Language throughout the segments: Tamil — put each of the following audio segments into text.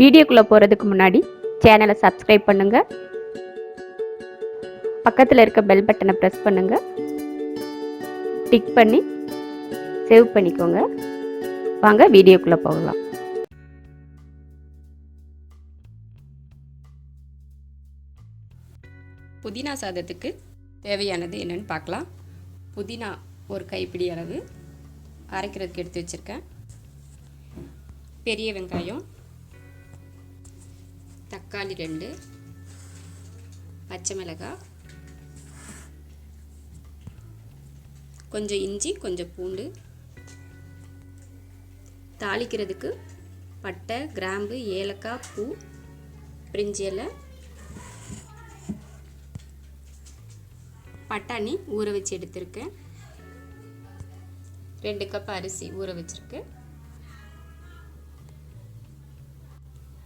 வீடியோக்குள்ளே போகிறதுக்கு முன்னாடி சேனலை சப்ஸ்கிரைப் பண்ணுங்கள் பக்கத்தில் இருக்க பெல் பட்டனை ப்ரெஸ் பண்ணுங்கள் டிக் பண்ணி சேவ் பண்ணிக்கோங்க. வாங்க வீடியோக்குள்ளே போகலாம். புதினா சாதத்துக்கு தேவையானது என்னென்னு பார்க்கலாம். புதினா ஒரு கைப்பிடி அளவு. அரைக்கிறதுக்கு எடுத்து வச்சுருக்கேன். பெரிய வெங்காயம். தக்காளி ரெண்டு பச்சை மிளகாய் கொஞ்சம் இஞ்சி கொஞ்சம் பூண்டு தாளிக்கிறதுக்கு பட்டை கிராம்பு ஏலக்காய் பூ பிரிஞ்சி இலை பட்டாணி ஊற வச்சு எடுத்திருக்கேன். ரெண்டு கப் அரிசி ஊற வச்சுருக்கேன்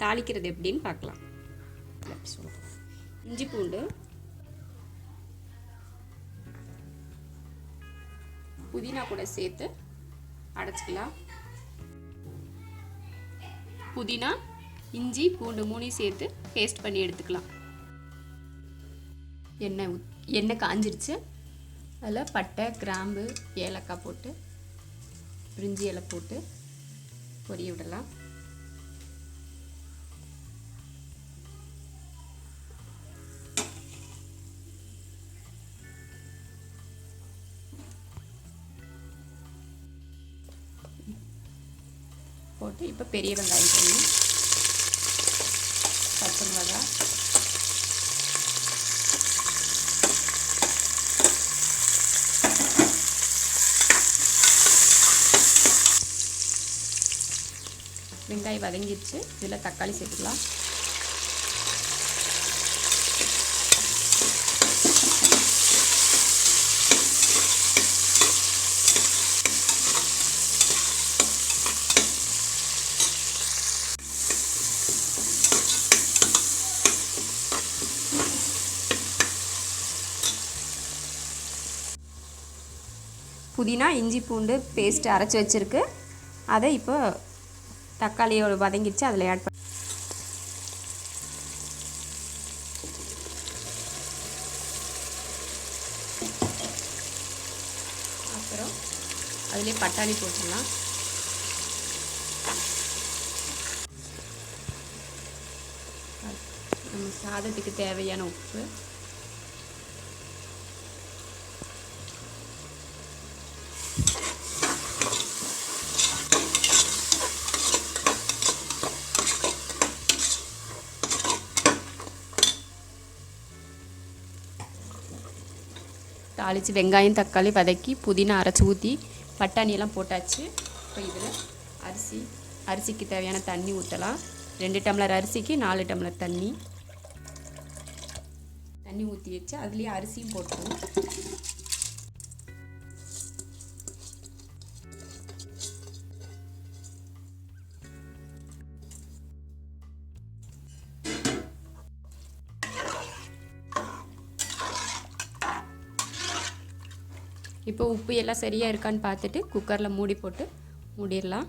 தாளிக்கிறது எப்படின்னு பார்க்கலாம். இஞ்சி பூண்டு. புதினா கூட சேர்த்து அடைச்சிக்கலாம். புதினா இஞ்சி பூண்டு மூணையும் சேர்த்து பேஸ்ட் பண்ணி எடுத்துக்கலாம். எண்ணெய் எண்ணெய் காஞ்சிருச்சு. அதில் பட்டை கிராம்பு ஏலக்காய் போட்டு பிரிஞ்சி இலை போட்டு பொரிய விடலாம். போட்டு இப்போ பெரிய வெங்காயம் போடணும் பச்சை மிளகா வெங்காயம் வதங்கிடுச்சு இதில் தக்காளி சேர்த்துக்கலாம். புதினா இஞ்சி பூண்டு பேஸ்ட்டு அரைச்சி வச்சுருக்கு. அதை இப்போ தக்காளியோட வதங்கிடுச்சு அதில் ஆட் பண்ண அப்புறம் அதிலே பட்டாணி போட்டுடலாம். நம்ம சாதத்துக்கு தேவையான உப்பு. தாளித்து வெங்காயம் தக்காளி வதக்கி புதினா அரைச்சி ஊற்றி பட்டாணியெல்லாம் போட்டாச்சு. இப்போ இதில் அரிசி அரிசிக்கு தேவையான தண்ணி ஊற்றலாம் ரெண்டு டம்ளர் அரிசிக்கு நாலு டம்ளர் தண்ணி. தண்ணி ஊற்றி வச்சு அதுலேயே அரிசியும் போட்டுருவோம் இப்போ உப்பு எல்லாம் சரியாக இருக்கான்னு பார்த்துட்டு குக்கரில் மூடி போட்டு மூடிடலாம்.